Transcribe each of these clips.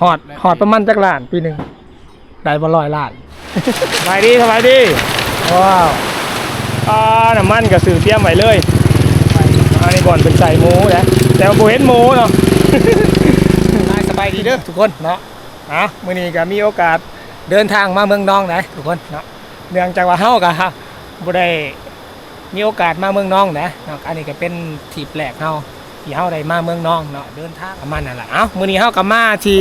หอดหอดประมาณจักล้านปีหนึ่งได้บ่ร้อยล้าน สบายดีสบายดีว้าวอ่าน้ำมันกับสื่อเตรียมไว้เลยอันนี้บ่อนเป็นใส่หมูนะแต่ว่าบ่เห็นหมูเนาะได้สบายดีเด้อทุกคนเนาะอะมื้อนี้ก็มีโอกาสเดินทางมาเมืองนองนะทุกคนเนาะเนื่องจากว่าเฮาก็บ่ได้มีโอกาสมาเมืองนองนะเนาะอันนี้ก็เป็นทีแปลกเฮา ที่เฮาได้มาเมืองนองเนาะเดินทางประมาณนั่นแหละเอ้ามื้อนี้เฮาก็มาที่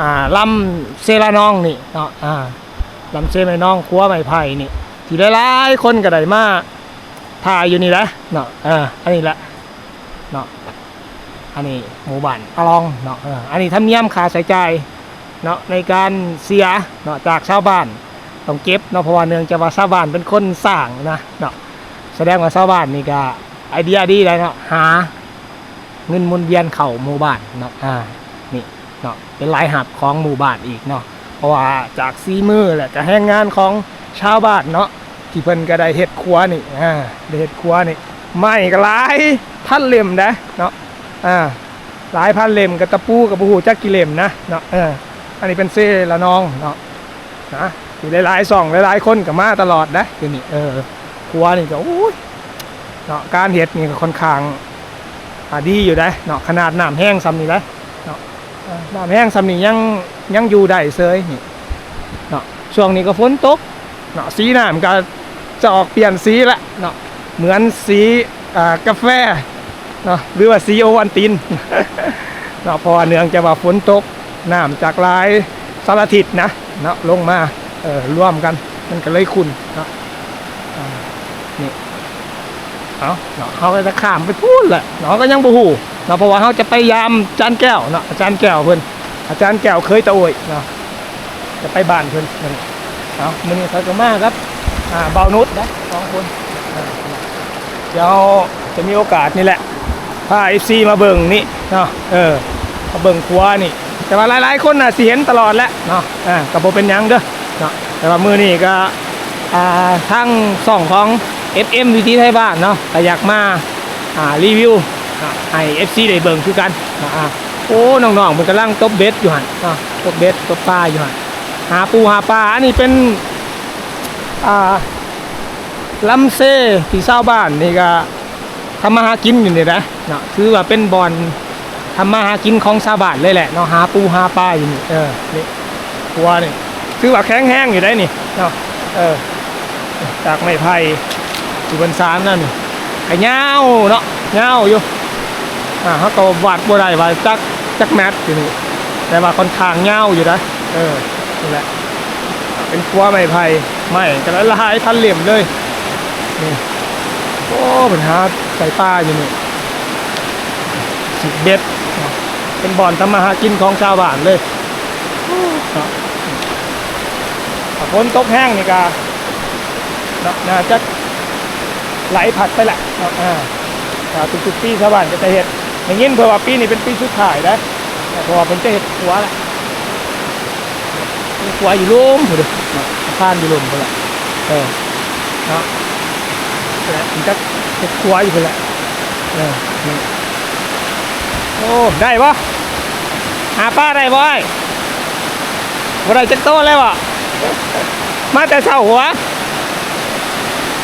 อ่าลำเซลานองนี่เนาะอ่าลำเซลานองครัวไม้ไผ่นี่ที่หลายๆคนก็ได้มาถ่ายอยู่นี่แหละเนาะอ่าอันนี้แหละเนาะอันนี้หมู่บ้านอลองเนาะเอออันนี้ทำเนียมค่าใช้จ่ายเนาะในการเสียเนาะจากชาวบ้านต้องเก็บเนาะเพราะว่าเนื่องจากว่าชาวบ้านเป็นคนสร้างนะเนาะแสดงว่าชาวบ้านนี่ก็ไอเดียดีเลยเนาะหา เงินหมุนเวียนเข่าหมู่บ้านเนาะอ่านี่เนาะเป็นรายหับของหมู่บ้านอีกเนาะเพราะว่าจากซีมือแหละก็แรงงานของชาวบ้านเนาะที่เพิ่นก็ได้เฮ็ดครัวนี่อ่าได้เฮ็ดครัวนี่ไม่ก็หลายพันเล่มนะเนาะอ่าหลายพันเล่มกับตะปูกับบูหูจักกี่เล่มนะเนาะเอออันนี้เป็นเซ่ละน้องเนาะนะอยู่หลายๆส่องหลายๆคนกับมาตลอดนะคือนี่เออครัวนี่ก็โอ้ยเนาะการเห็ดนี่ก็ค่อนข้างอ่า ดีอยู่ได้เนาะขนาดน้ำแห้งซ้ำนี่นะเนาะน้ำแห้งซ้ำนี่ยังยังอยู่ได้เซยนี่เนาะช่วงนี้ก็ฝนตกเนาะสีน้ำก็จะออกเปลี่ยนสีละเนาะเหมือนสีอ่ากาแฟเนาะหรือว่าซีโอวันตินเนาะพอเนื่องจากว่าฝนตกน้ำจากหลายสารทิศนะเนาะลงมาเออร่วมกันมันก็เลยขุ่นเนาะนี่ เอาเนาะเขาก็จะข้ามไปพูดแหละเนาะก็ยังบ่ฮู้เนาะเพราะว่าเขาจะไปยามอาจารย์แก้วเนาะอาจารย์แก้วเพิ่นอาจารย์แก้วเคยตะโอยเนาะจะไปบ้านเพิ่นนั่นเอามือนี้เขาก็มาครับอ่าเบานุชนะสองคนเดี๋ยวจะมีโอกาสนี่แหละพาเอฟซีมาเบิ่งนี่เนาะเออมาเบิ่งครัวนี่ แต่ว่าหลายๆคนน่ะสิเห็นตลอดแหล้วเนาะอ่าก็บ่เป็นยังเด้อเนาะแต่ว่ามือนี้ก็อ่าทั้งช่องของ FM วิธีไทยบ้านเนาะก็อยากมาอ่ารีวิวอ่าให้ FC ได้เบิ่งคือกันอ่าอ่าโอ้น้องๆมันกำลังตบเบ็ดอยู่หันเนาะตบเบ็ดตบปลาอยู่หันหาปูหาปลาอันนี้เป็นอ่าลำเซที่ชาบ้านนี่ก็ทำมาหากินอยู่นี่นะเนาะคือว่าเป็นบอลทำมาหากินของชาวบ้านเลยแหละเนาะหาปูหาปลาอยู่นี่เออนี่ตัวนี่คือว่าแข็งแห้งอยู่ได้นี่เนาะเออจากไม้ไผ่ อยู่บนซานนั่นไอ้เงาเนาะเงาอยู่อ่าเขาก็วาดบัวได้ว่าจักจักแมทอยู่นี่แต่ว่าค่อนข้างเงาอยู่นะเออนี่แหละเป็นกัวไม้ไผ่ไม้กันละลายพันเหลี่ยมเลยนี่โอ้ปัญหาใส่ป้าอยู่นี่สิบเบ็ดเป็นบ่อนทำมาหากินของชาวบ้านเลยเนาะฝนตกแห้งนี่กาเนาะน่าจะ ไหลผัดไปแหละเนาะอ่าถ้าทุกๆปีชาวบ้านก็จะเห็ดอย่างนี้เพื่อว่าปีนี้เป็นปีสุดท้ายนะเพราะว่าเป็นจะเห็ดหัวแหละมีหัวอยู่ลุ่มอยู่ดิเนาะข้านอยู่ลุ่มไปแหละเออเนาะแหละมันจะจะครัวอยู่ไปแหละเออนี่โอ้ได้ปะหาป้าได้บ่ไอ้บ่ได้จักโตเลยบ่มาแต่เช้าหัว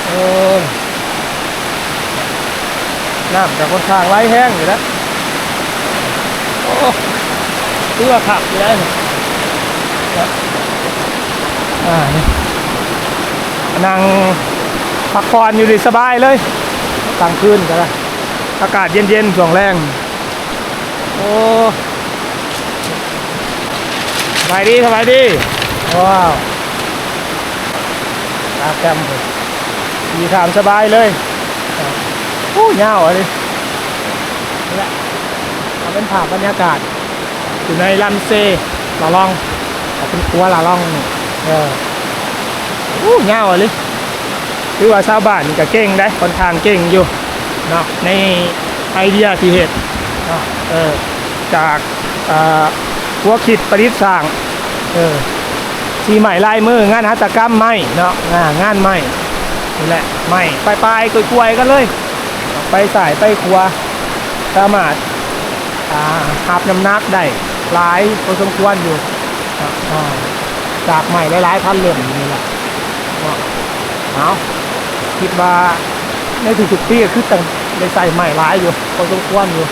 เออ น้ำจากคนทางไหลแห้งอยู่นะโอ้เพื่อขับอยู่ได้นี่นะอ่านี่นั่งพักผ่อนอยู่ดีสบายเลยกลางคืนก็ได้อากาศเย็นๆช่วงแรงโอ้สบายดีสบายดี ว้าวตาแกรมเลยมีถามสบายเลย ยาวอะดินี่แหละเอาเป็นภาพบรรยากาศ อยู่ในลำเซลาลองเอาเป็นครัวลาลองเออโอ้ยาวอะดิคือว่าชาวบ้านก็เก่งได้ค่อนข้างเก่งอยู่เนาะในไอเดียที่เห็ดเนาะเออจากอ่าหัวคิดประดิษฐ์สร้างเออทีใหม่ลายมืองานหัตถกรรมไม้เนาะงานไม้นี่แหละไม้ปลายๆกล้วยๆกันเลย ไปสายไปครัวสามารถอาหับน้ำหนักได้หลายพอสมควรอยู่จากใหม่หลายๆพันเหลี่ยมนี่แหละเอาคิดว่าในทุกๆปีก็คือตั้งได้ใส่ใหม่หลายอยู่พอสมควรอยู่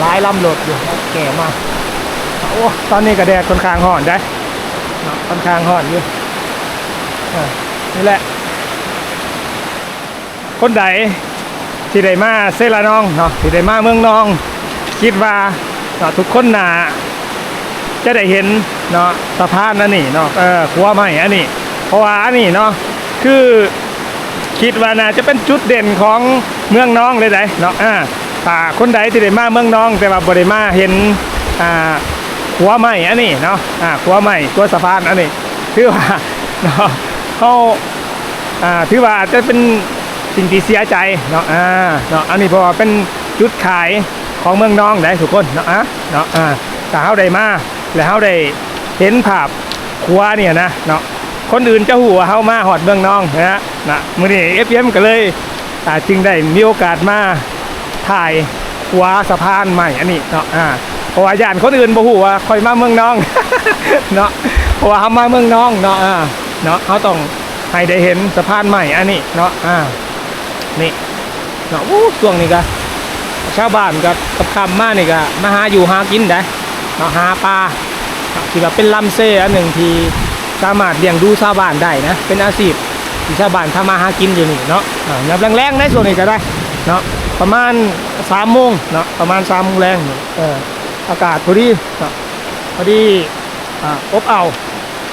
หลายลำโหลดอยู่แก่มากโอ้ตอนนี้ก็แดดค่อนข้างห่อนได้ค่อนข้างห่อนอยู่อะนี่แหละ คนใด ที่ได้มาเซลานองเนาะที่ได้มาเมืองนอง คิดว่าเนาะทุกคนน่าจะได้เห็นเนาะสะพานนั่นนี่เนาะเออขัวใหม่อันนี้เพราะว่าอันนี้เนาะคือคิดว่าน่าจะเป็นจุดเด่นของเมืองน้องเลยไดเนาะอ่าถ้าคนใดที่ได้มาเมืองน้อง แต่ว่าบ่ได้มาเห็นอ่าขัวใหม่อันนี้เนาะอ่าขัวใหม่ตัวสะพานอันนี้คือว่าเนาะเขาอ่าถือว่าอาจจะเป็น สิ่งที่เสียใจเนาะอ่าเนาะอันนี้พราะว่าเป็นจุดขายของเมืองน้องได้ทุกคนเนาะอะเนาะอ่าแต่เฮาได้มาแล้วเฮาได้เห็นภาพครัวเนี่ยนะเนาะคนอื่นจะหูว่าเฮามาหอดเมืองน้องนะฮะนะมื้อนี้ FM ก็เลยจึงได้มีโอกาสมาถ่ายครัวสะพานใหม่อันนี้เนาะอ่าเพราะว่าญาติคนอื่นบ่ฮู้ว่าคอยมาเมืองน้องเนาะเพราะว่าเฮามาเมืองน้องเนาะอ่าเนาะเฮาต้องให้ได้เห็นสะพานใหม่อันนี้เนาะอ่า นี่เนาะอู้ช่วงนี้ก็ชาวบ้านก็กับคำมานี่ก็มาหาอยู่หากินได้เนาะหาปลาที่ว่าเป็นลำเซ่อันหนึ่งที่สามารถเลี้ยงดูชาวบ้านได้นะ เป็นอาชีพที่ชาวบ้านทำมาหากินอยู่นี่เนาะอ่ายับแรงๆในส่วนนี้ก็ได้เนาะประมาณสามโมงเนาะประมาณสามโมงแรงเอออากาศพอดีเนาะพอดีอ่าอบเอา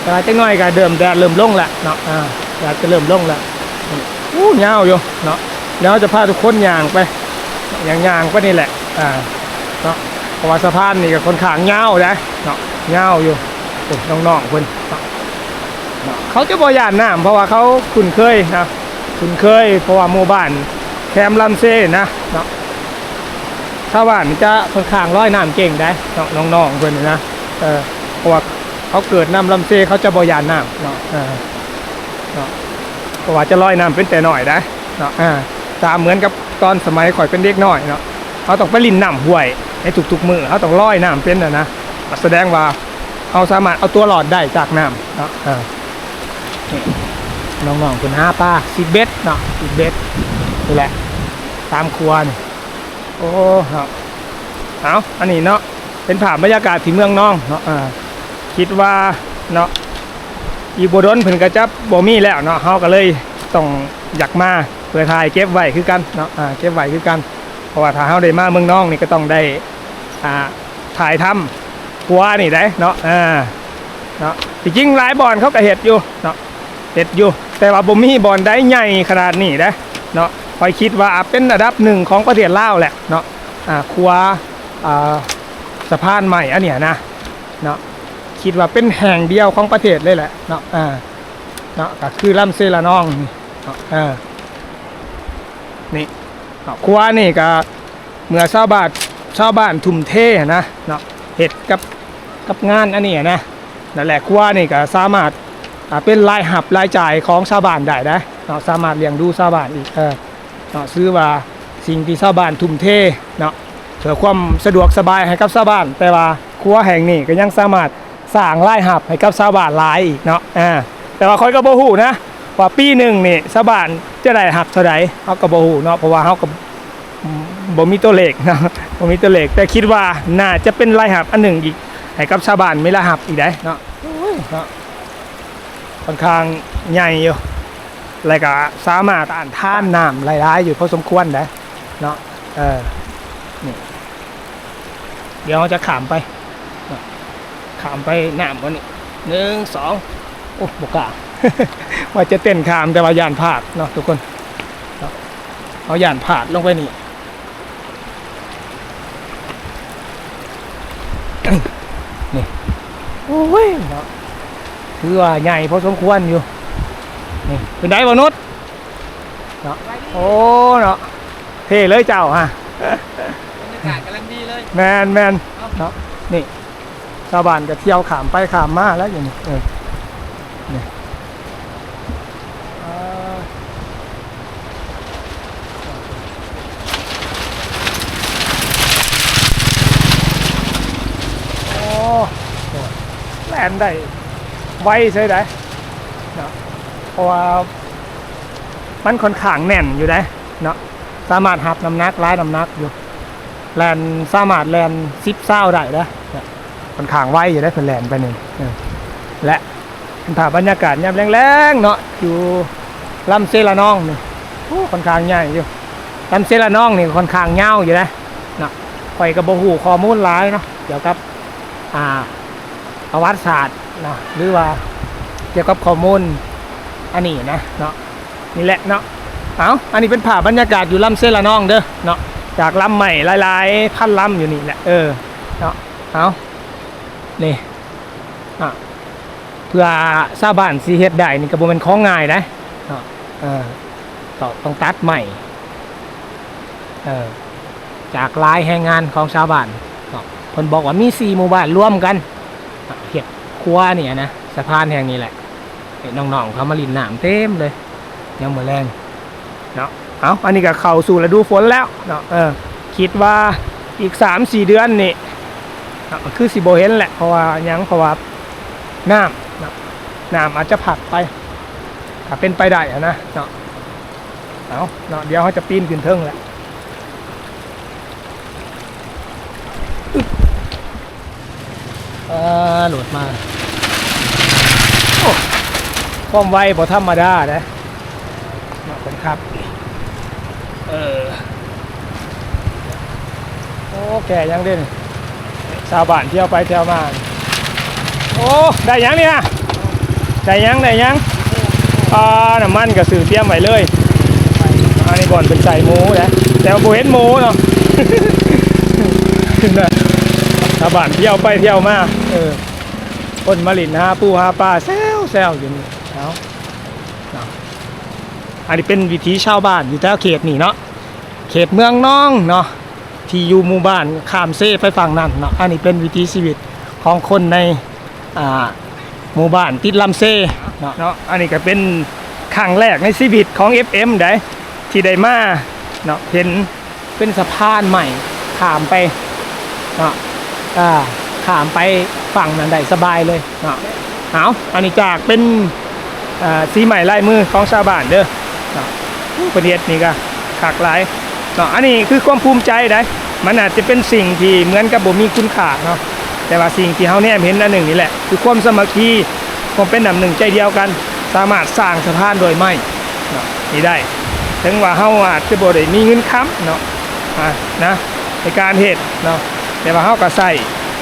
แต่ว่าจังน้อยก็เดิมแดดเริ่มลงแล้วเนาะอ่าแดดจะเริ่มลงแล้วอู้ยาอยู่เนาะ แล้วจะพาทุกคนย่างไปย่างย่างๆไปนี่แหละอ่าเนาะเพราะว่าสะพานนี่ก็ค่อนขางยาวนะเนาะยาอยู่น้องๆเพิ่นเนาะเขาจะบ่ยานน้ำเพราะว่าเขาคุ้นเคยนะคุ้นเคย เพราะว่าหมู่บ้านแคมป์ลำเซ่นะเนาะชาวบ้านจะค่อนข้างร้อยน้ำเก่งได้เนาะน้องๆเพิ่นนะเออเพราะว่าเขาเกิดน้ำลำเซ่เขาจะบ่ยานน้ำเนาะเออเนาะเพราะว่าจะลอยน้ำเป็นแต่หน่อยได้เนาะอ่า ตามเหมือนกับตอนสมัยข่อยเป็นเด็กน้อยเนาะเขาต้องไปลินน้ำห้วยในทุกๆมือเขาต้องลอยน้ำเป็นนะนะแสดงว่าเขาสามารถเอาตัวรอดได้จากน้ำเนาะนี่น้องๆคุณห้าปลาสิเบ็ดเนาะสิเบ็ดนี่แหละ ตามควนี่โอ้เนาะเอาอันนี้เนาะเป็นภาพบรรยากาศที่เมืองน้องเนาะคิดว่าเนาะอีกบโดนเพิ่นก็จะบ่มีแล้วเนาะเฮาก็เลยต้องอยากมา พื่อถ่ายเก็บไว้คือกันเนาะอ่าเก็บไว้คือกัน เพราะว่าถ้าเฮาได้มาเมืองน้องนี่ก็ต้องได้อ่าถ่ายทำกัวนี่ได้เนาะอ่าเนาะจริงๆหลายบอนเขาก็เฮ็ดอยู่เนาะเฮ็ดอยู่ แต่ว่าบ่มีบอนใดใหญ่ขนาดนี้นะเนาะคอยคิดว่าเป็นระดับหนึ่งของประเทศลาวแหละเนาะอ่าคัวอ่าสะพานใหม่อันเนี้ยนะเนาะคิดว่าเป็นแห่งเดียวของประเทศเลยแหละเนาะอ่าเนาะก็คือลำเซละนองนี่เนาะอ่า นี่เนาะครัวนี่ก็เมื่อชาวบ้านชาวบ้านทุ่มเทนะเนาะเห็ดกับกับงานอันนี้นะนั่นแหละครัวนี่ก็สามารถอ่าเป็นรายหับรายจ่ายของชาวบ้านได้นะเนาะสามารถเลี้ยงดูชาวบ้านอีกเออเนาะซื้อว่าสิ่งที่ชาวบ้านทุ่มเทเนาะเพื่อความสะดวกสบายให้กับชาวบ้าน แต่ว่าครัวแห่งนี้ก็ยังสามารถสร้างรายหับให้กับชาวบ้านหลายอีกเนาะอ่าแต่ว่าคอยก็บ่ฮู้นะ ว่าปีหนึ่งนี่ชาวบ้านจะได้หับเท่าใดเฮาก็บ่ฮู้เนาะเพราะว่าเฮาก็บ่มีตัวเลขเนาะบ่มีตัวเลขแต่คิดว่าน่าจะเป็นรายหับอันหนึ่งอีกให้กับชาวบ้านมีรายหับอีกได้เนาะโอ้ยเนาะค่อนข้างใหญ่อยู่แล้วก็สามารถอ่านท่านน้ำหลายๆอยู่พอสมควรได้เนาะเออนี่เดี๋ยวเราจะขามไปขามไปน้ำวันนี้หนึ่งสองโอ้บกล้า ว่าจะเต้นขามแต่ว่าย่านพลาดเนาะทุกคนเนาะเอาย่านพลาดลงไปนี่นี่โอ้ยเนาะคือว่าใหญ่พอสมควรอยู่นี่เป็นไดบ่นุษเนาะโอ้เนาะเท่เลยเจ้าฮะบรรยากาศกำลังดีเลยแมนแมนเนาะนี่ชาวบ้านก็เที่ยวขามไปขามมาแล้วอย่างนี้เออนี่อ่า แล นได้ไวใช่ไหมเนาะเพราะว่ามันค่อนข้างแน่นอยู่ได้เนาะสามารถหับน้ำหนักร้ายน้ำหนักอยู่แลนสามารถแลนซิปเศร้าได้นะเนี่ยค่อนข้างไวอยู่ได้เพิ่นแลนไปหนึ่งและเป็นภาพบรรยากาศยามแรงๆเนาะอยู่ลำเซละนองนี่โอ้ค่อนข้างใหญ่อยู่ลำเซละนองนี่ค่อนข้างยาอยู่นะเนาะข่อยกับโบหูข้อมูลหลายเนาะเกี่ยวกับ อ่า ประวัติศาสตร์นะหรือว่าเกี่ยวกับข้อมูลอันนี้นะเนาะนี่แหละเนาะเอาอันนี้เป็นภาบรรยากาศอยู่ลำเซละนองเด้อเนาะจากลำใหม่หลายๆพันลำอยู่นี่แหละเออเนาะเอานี่อะเพื่อชาวบ้านสีเฮ็ดได้นี่ก็บ่แม่นของง่ายนะเนาะเออต้องต้องตัดใหม่เออจากลายแห่งงานของชาวบ้านเนาะเพิ่นบอกว่ามี4หมู่บ้านร่วมกัน เห็ดครัวเนี่ยนะสะพานแห่งนี้แหละเห็นน้องๆเขามาลินหน้ำเต็มเลยยังเหมือนแรงเนาะเอาอันนี้ก็เข้าสู่ฤดูฝนแล้วเนาะเออคิดว่าอีกสามสี่เดือนนี่เนาะคือสิโบเห็นแหละเพราะว่ายังเพราะว่าน้ำนาะน้ำอาจจะผักไปถ้าเป็นไปได้อะนะเนาะเอาเนาะเดี๋ยวเขาจะปีนขึ้นเทิงแหละ เออ โหลดมาโอ้ความไวบ่ธรรมดานะมาเป็นครับ เออ โอ้ แก่ยังเด่นชาวบ้านเที่ยวไปเที่ยวมา โอ้ ได้ยังเนี่ยได้ยังได้ยังอ่าน้ำมันกับสื่อเตรียมไว้เลยอันนี้บ่อนเป็นใส่หมูนะแต่ว่าบ่เห็นหมูเนาะนะ ชาวบ้านเที่ยวไปเที่ยวมาเออคนมาลินหาปูหาปลาแซวแซวอยู่นี่เอาเนาอันนี้เป็นวิถีชาวบ้านอยู่แถวเขตนี่เนาะเขตเมืองน้องเนาะที่อยู่หมู่บ้านข้ามเซ่ไปฝั่งนั้นเนาะอันนี้เป็นวิถีชีวิตของคนในอ่าหมู่บ้านติดลำเซ่เนาะเนาะอันนี้ก็เป็นครั้งแรกในชีวิตของ FM ได้ที่ได้มาเนาะเห็นเป็นสะพานใหม่ข้ามไปเนาะ อ่าขามไปฝั่งนั้นได้สบายเลยเนาะเอาอันนี้จากเป็นสีใหม่ลายมือของชาวบ้านเด้อเนาะประเทศนี้ก็ขากหลายเนาะอันนี้คือความภูมิใจได้มันอาจจะเป็นสิ่งที่เหมือนกับบ่มีคุณค่าเนาะแต่ว่าสิ่งที่เฮาแนมเห็นอันหนึ่งนี่แหละ คือความสมัคคีความเป็นหนำหนึ่งใจเดียวกัน สามารถสร้างสะพานโดยไม่เนาะนี่ได้ ถึงว่าเฮาอาจจะบ่ได้มีเงินค้ำเนาะอ่านะในการเฮ็ดเนาะ แต่ว่าเขาก็ใส่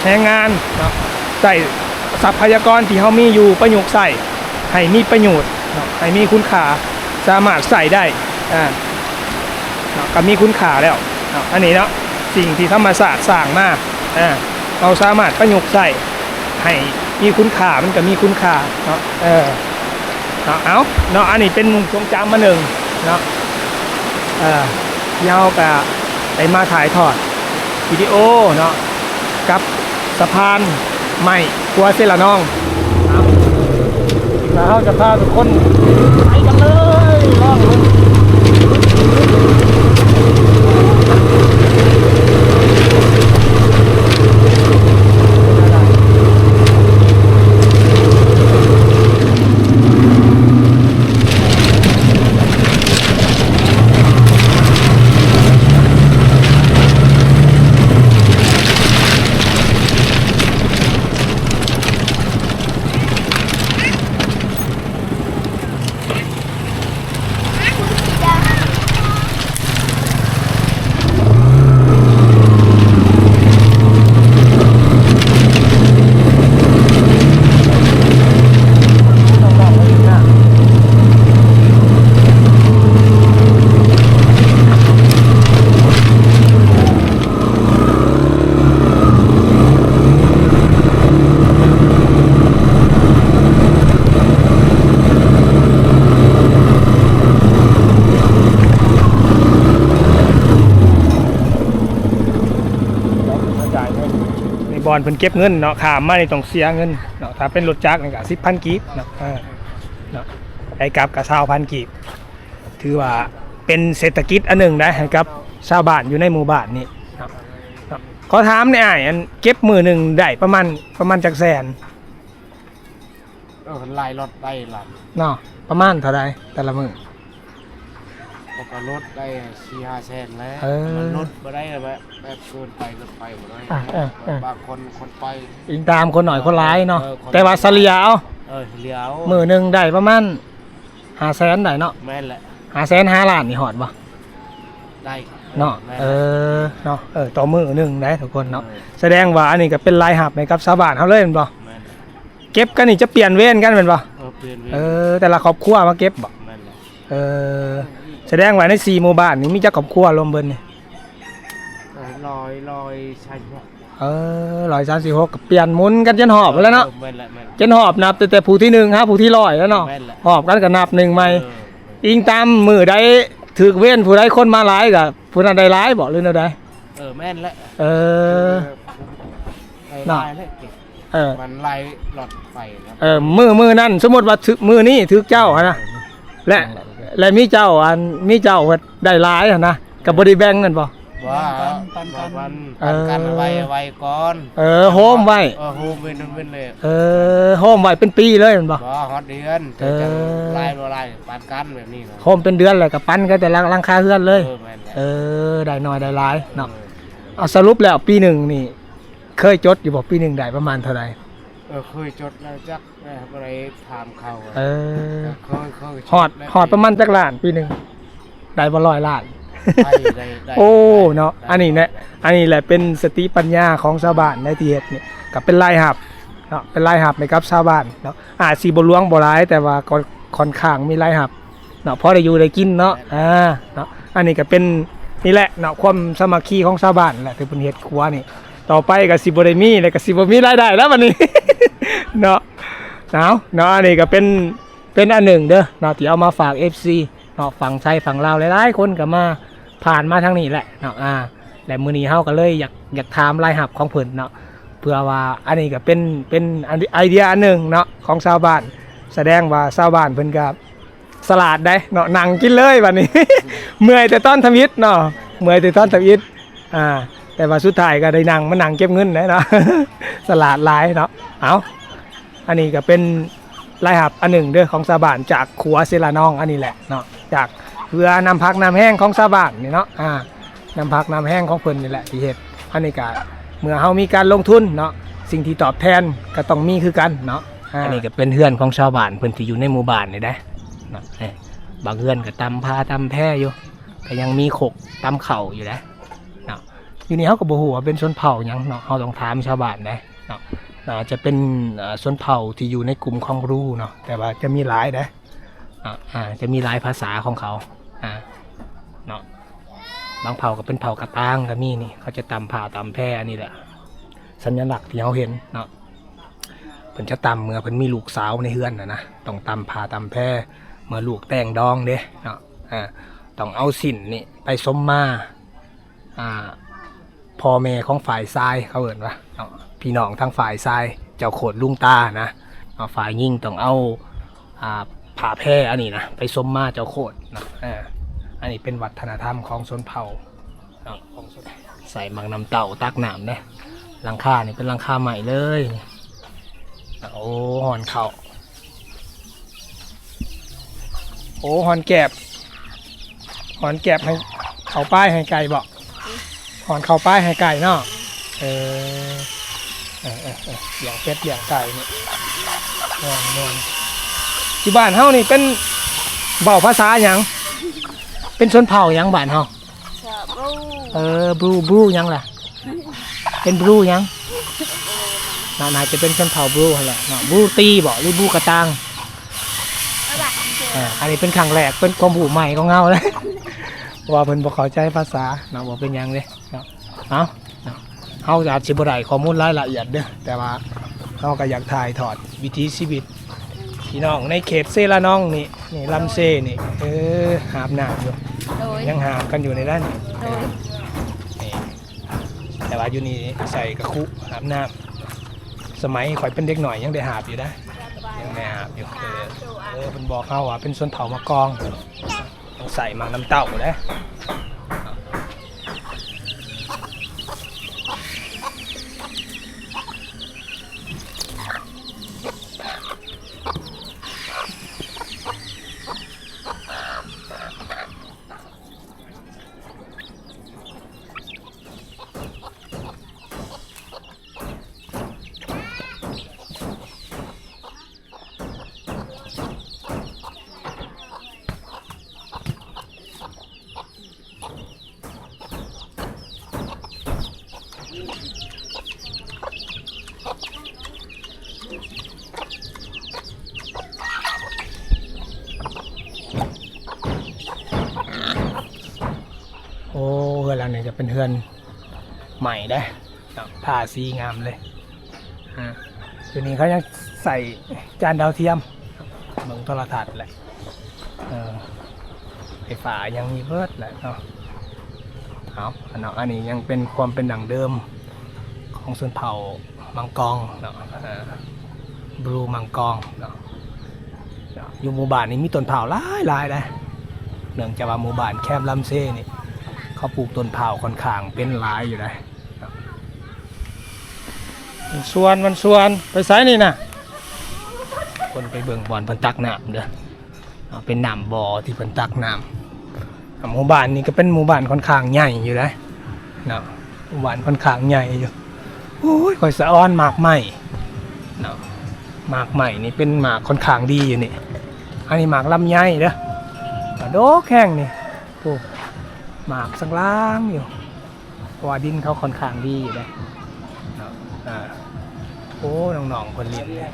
แรงงานเนาะใส่ทรัพยากรที่เขามีอยู่ประยุกต์ใส่ให้มีประโยชน์เนาะให้มีคุณค่าสามารถใส่ได้อ่าเนาะก็มีคุณค่าแล้วเนาะอันนี้เนาะสิ่งที่ธรรมศาสตร์สร้างมาอ่าเราสามารถประยุกต์ใส่ให้มีคุณค่ามันก็มีคุณค่าเนาะเออเนาะเอาเนาะอันนี้เป็นทรงจำมาหนึ่งเนาะเออยาวกับได้มาถ่ายทอด วิดีโอเนาะกับสะพานใหม่กัวเซลาน้องครับแล้วเราจะพาทุกคนไปกันเลยล่องเลยน้องๆมาอยู่หน้าจ่ายเงิน ในบอลเพิ่นเก็บเงินเนาะขามมานี่ต้องเสียเงินเนาะถ้าเป็นรถจักรนี่ก็สิบพันกีบเนาะเออเนาะไอ้กับกับชาวพันกีบ ถือว่าเป็นเศรษฐกิจอันหนึ่งได้ให้กับชาวบ้านอยู่ในหมู่บ้านนี่เนาะเนาะขอถามเนี่ยอ้ายอันเก็บมือหนึ่งได้ประมาณประมาณจักแสนเออไล่รถได้หลับเนาะประมาณเท่าใดแต่ละมื้อ ปกรถได้สี่ห้าแสนแล้วเออมันรถมาได้แบบแบบเกินไปเกินไปหมดเลยอะเออเออบางคนคนไป อิงตามคนหน่อยคนร้ายเนาะเออคน แต่ว่าเฉลี่ยเอาเออเลี้ยวมื้อหนึงได้ประมาณ500,000ได้เนาะแม่นแหละ500,000 5ล้านนี่ฮอดบ่ได้เนาะแม่นเออเนาะเออต่อมื้อหนึงได้ทุกคนเนาะออแสดงว่าอันนี้ก็เป็นรายหับให้กับชาวบ้านเฮาเลยแม่นบ่แม่นแหละเก็บกันนี่จะเปลี่ยนเวรกันแม่นบ่เออเปลี่ยนเวรเออแต่ละครอบครัวมาเก็บบ่แม่นแหละเออ แสดงว่าในสี่หมู่บ้านนี้มีจักครอบครัวรวมเบิ่นนี่เออลอยลอยใช่ไหมเออ136ก็เปลี่ยนหมุนกันจนหอบไปแล้วเนาะออแม่นแหละแม่นจนหอบนับแต่แต่ผู้ที่หนึ่งฮะผู้ที่ร้อยแล้วเนาะแม่นแหละ หอบกันก็นับหนึ่งใหม่ เอออิงตามมือใดถือเว้นผู้ใดคนมาหลายก็ผู้นั้นได้หลายบ่หรือแนวใดเออแม่นแหละเออไล่น่ะไล่เลยเก็บเออมันไล่หลอดไฟครับเออมือมือนั่นสมมติว่าถือมือนี่ถือเจ้าอะนะและ และมีเจ้าอันมีเจ้าว่าได้หลายอะนะกับบริแบงนั่นบ่ ว่าปันกันวันเอปันอกันเอาไว้เอาไว้ก่อนเออโฮมไว้ เออโฮมเว้นเว้นเลยเออโฮมไว้เป็นปีเลยแมันบ่ บ่ฮอดเดือนเออจะไล่บ่ไล่ปันกันแบบนี้นะโฮมเป็นเดือนเลยกับปั้นก็แต่ละหลังคาเฮือนเลยเออแม่นแหละเออได้น้อยได้หลายเนาะเอาสรุปแล้วปีหนึ่งนี่ เคยจดอยู่บ่ปีหนึ่งได้ประมาณเท่าไหร่เออเคยจดแล้วจักได้บ่ได้ถามเขาอะเออเคยเคยหอดหอดประมาณจักล้านปีหนึ่งได้บ่ร้อยล้านได้ได้ได้โอ้ได้เนาะได้อันนี้เนี่ยอันนี้แหละเป็นสติปัญญาของชาวบ้านในที่เฮ็ดนี่ก็เป็นรายหับเนาะเป็นรายหับให้กับชาวบ้านเนาะอาจสิบ่หลวงบ่หลาย แต่ว่าก็ค่อนข้างมีรายหับเนาะพอได้อยู่ได้กินเนาะอ่าเนาะอันนี้ก็เป็นนี่แหละเนาะความสามัคคีของชาวบ้านแหละที่เพิ่นเฮ็ดครัวนี่ ต่อไปก็สิบ่ได้มีแล้วก็สิบมีรายได้แล้วบัดนี้ เนาะเอาเนาะอันนี้ก็เป็นเป็นอันหนึ่งเด้อเนาะที่เอามาฝาก FC เนาะฝั่งไทยฝั่งลาวหลายๆคนก็มาผ่านมาทางนี้แหละเนาะอ่าและมื้อนี้เฮาก็เลยอยากอยากถามรายหับของเพิ่นเนาะเพื่อว่าอันนี้ก็เป็นเป็นไอเดียอันหนึ่งเนาะของชาวบ้าน แสดงว่าชาวบ้านเพิ่นก็สลัดได้เนาะนั่งกินเลยบัดนี้ เมื่อยแต่ตอนทำอิฐเนาะเมื่อยแต่ตอนทำอิฐอ่า แต่ว่าสุดท้ายก็ได้นั่งมานั่งเก็บเงินได้เนาะสลาดลายเนาะเอาอันนี้ก็เป็นรายหับอันหนึ่งเด้อของชาบานจากขัวเซลานองอันนี้แหละเนาะจากเพื่อนำพักน้ำแห้งของชาบานนี่เนาะอ่านำพักน้ำแห้งของเพิ่นนี่แหละที่เฮ็ดอันนี้ก็เมื่อเฮามีการลงทุนเนาะสิ่งที่ตอบแทนก็ต้องมีคือกันเนาะอันนี้ก็เป็นเฮือนของชาวบ้านเพิ่นที่อยู่ในหมู่บ้านนี่ได้เนาะบางเฮือนก็ตำพาตำแพรอยู่ก็ยังมีขกตำเข่าอยู่นะ อยู่นี่เขาก็บ่ฮู้ว่าเป็นชนเผ่าหยังเนาะเขาต้องถามชาวบ้านนะเนาะอาจจะเป็นชนเผ่าที่อยู่ในกลุ่มของรูเนาะแต่ว่าจะมีหลายนะอ่าจะมีหลายภาษาของเขาอ่าเนาะบางเผ่าก็เป็นเผ่ากระตางก็มีนี่เขาจะตำผ่าตำแพร่นนี้แหละสัญลักษณ์ที่เขาเห็นเนาะเพิ่นจะตำเมื่อเพิ่นมีลูกสาวในเฮือนนะนะต้องตำผ่าตำแพร่เมื่อลูกแต่งดองเด้เนาะอ่าต้องเอาสินนี่ไปสมมาอ่า พ่อแม่ของฝ่ายทรายเขาเอินว่าพี่น้องทางฝ่ายทรายเจ้าโขดลุงตานะฝ่ายยิ่งต้องเอาผ่าแพร่อันนี้นะไปสมมาเจ้าโขดนะอันนี้เป็นวัฒนธรรมของชนเผ่าใส่มังน้ำเต่าตักน้ำเนี่ยหลังคานี่เป็นหลังคาใหม่เลยโอ้หอนเข่าโอ้หอนแกบหอนแกบให้เขาป้ายให้ไก่บอก ถอนเข้าป้ายให้ไก่เนาะเออเออเออเออเลี้ยงเป็ดเลี้ยงไก่นี่นวลนวลที่บ้านเฮานี่เป็นเบาภาษาหยังเป็นชนเผ่าหยังบ้านเฮาชาบูเออบลูบลูหยังล่ะ เป็นบลูหยังน่าน่าจะเป็นชนเผ่าบลูหั่นแหละเนาะบลูตีบ่หรือบลูกระตังอะไรเจออ่าอันนี้เป็นครั้งแรกเป็นความผูใหม่ของเฮาเลยว่าเพิ่นบ่เข้าใจภาษาเนาะบ่เป็นหยังเลย เนาะเอาเนาะเฮาอาจสิบ่ได้ข้อมูลรายละเอียดเด้อแต่ว่าเฮาก็อยากถ่ายทอดวิถีชีวิตพี่น้องในเขตเซลานองนี่นี่ลำเซนี่เออหาบน้ำอยู่โดยยังหาบกันอยู่ในนั้นโดยนี่แต่ว่าอยู่นี่ใส่กระคุหาบน้ำสมัยข่อยเป็นเด็กหน่อยยังได้หาบอยู่นะยังได้หาบอยู่เออเออเพิ่นบอกเฮาว่าเป็นส่วนเผามากองต้องใส่มาน้ำเต้าเด้อ น เป็นเฮือนใหม่ได้เนาะทาสีงามเลยอ่าตัวนี้เขายังใส่จานดาวเทียมเบิ่งโทรทัศน์แหละเออไฟฟ้ายังมีเบิดแหละเนาะเอาอันเนาะอันนี้ยังเป็นความเป็นดังเดิมของส่วนเผ่ามังกรเนาะบลูมังกรเนาะเนาะอยู่หมู่บ้านนี้มีต้นเผาหลายหลายๆนะเนื่องจากว่าหมู่บ้านแคบลำเซ่นี่ เขาปลูกต้นเผาค่อนข้างเป็นหลายอยู่เลยมันสวนมันสวนไปไสนี่นะคนไปเบิ่งบอลเพิ่นตักน้ำเด้อเอาเป็นน้ำบ่อที่เพิ่นตักน้ำอ่าหมู่บ้านนี้ก็เป็นหมู่บ้านค่อนข้างใหญ่อยู่เลยเนาะหมู่บ้านค่อนข้างใหญ่อยู่โอ้ยข่อยสะอ้อนหมากไหมเนาะหมากไหมนี่เป็นหมากค่อนข้างดีอยู่นี่อันนี้หมากลำไยเด้ออ่าโดกแข้งนี่โอ้ หมากสังล่างอยู่เพราะว่าดินเขาค่อนข้างดีอยู่เลยเนาะอ่าโอ้น้องๆคนเรียนเลย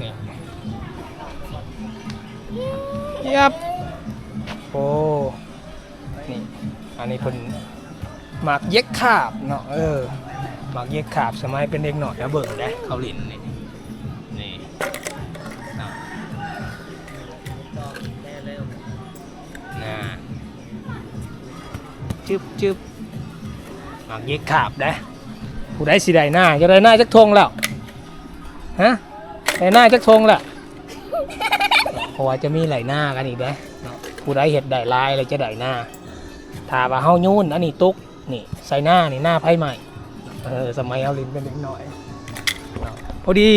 นี่เยับโอ้นี่อันนี้คนหมากเย็กขาบเนาะเออหมากเย็กขาบสมัยเป็นเด็กหน่อยแล้วเบิ่งได้เขาเลินนี่นี่ จึบจึบหมักเย็กขาบได้ผู้ได้สิได้หน้าจะได้หน้าจักทงแล้วฮะได้หน้าจักทงแล้วเพราะว่าจะมีไหลหน้ากันอีกเด้เนะผู้ได้เห็ดได้ลายอะไรจะได้หน้าถ้าว่าเฮายุ่นอันนี้ตุกนี่ใส่หน้านี่หน้าไพ่ใหม่เออสมัยเอาลินเป็นเด็กหน่อยเนาะพอดี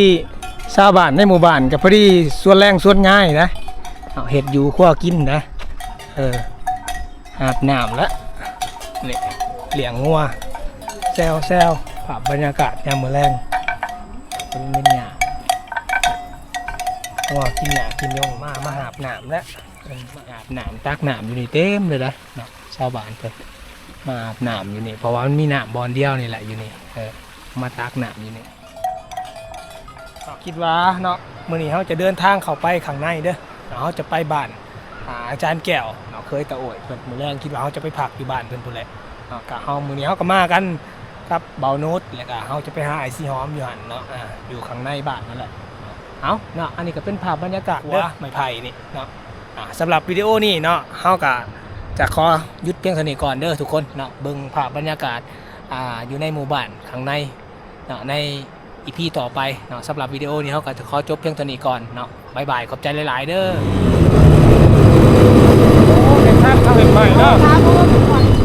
ชาวบ้านในหมู่บ้านกับพอดีส่วนแรงส่วนง่ายนะเห็ดอยู่ขั้วกินนะเอออาบน้ำแล้ว เลี้ยงงัวแซวแซวภาพบรรยากาศยามมื้อแรงเป็นเม็นหยางัวกินหยากินยงมามาหาบหนามแล้วเพิ่นมาอาบหนามตักหนามอยู่นี่เต็มเลยนะเนาะชาวบ้านเพิ่นมาอาบหนามอยู่นี่เพราะว่ามันมีหนามบอลเดียวนี่แหละอยู่นี่เออมาตักหนามอยู่นี่คิดว่าเนาะมื้อนี้เราจะเดินทางเข้าไปข้างในเด้อเราจะไปบ้านหาอาจารย์แก้วเนาะเคยตะโอยเพิ่นมือแรกคิดว่าเขาจะไปพักอยู่บ้านเพิ่นพุ่นแหละ กะเฮามื้อนี้เฮาก็มากันกับเบาโน้ตแล้วก็เฮาจะไปหาไอซีหอมอยู่หั่นเนาะอ่าอยู่ข้างในบ้านนั่นแหละเอาเนาะอันนี้ก็เป็นภาพบรรยากาศเด้อไม้ไผ่นี่เนาะอ่าสำหรับวิดีโอนี้เนาะเฮาก็จะขอหยุดเพียงเท่านี้ก่อนเด้อทุกคนเนาะเบิ่งภาพบรรยากาศอ่าอยู่ในหมู่บ้านข้างในเนาะในอีพีต่อไปเนาะสำหรับวิดีโอนี้เฮาก็จะขอจบเพียงเท่านี้ก่อนเนาะบ๊ายบายขอบใจหลาย ๆ เด้อโอ้เป็นท่านเข้าเป็นใหม่เนาะครับผม